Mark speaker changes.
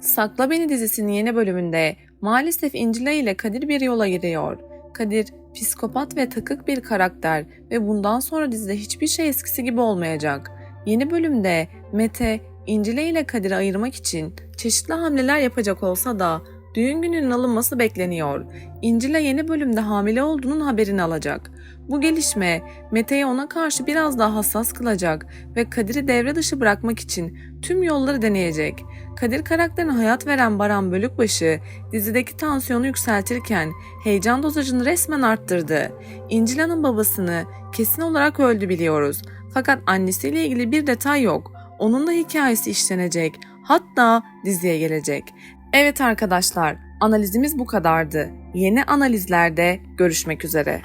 Speaker 1: Sakla Beni dizisinin yeni bölümünde maalesef İncila ile Kadir bir yola giriyor. Kadir psikopat ve takık bir karakter ve bundan sonra dizide hiçbir şey eskisi gibi olmayacak. Yeni bölümde Mete İncila ile Kadir'i ayırmak için çeşitli hamleler yapacak olsa da düğün gününün alınması bekleniyor. İncila yeni bölümde hamile olduğunun haberini alacak. Bu gelişme Mete'yi ona karşı biraz daha hassas kılacak ve Kadir'i devre dışı bırakmak için tüm yolları deneyecek. Kadir karakterine hayat veren Baran Bölükbaşı dizideki tansiyonu yükseltirken heyecan dozajını resmen arttırdı. İncila'nın babasını kesin olarak öldü biliyoruz. Fakat annesiyle ilgili bir detay yok. Onun da hikayesi işlenecek. Hatta diziye gelecek. Evet arkadaşlar, analizimiz bu kadardı. Yeni analizlerde görüşmek üzere.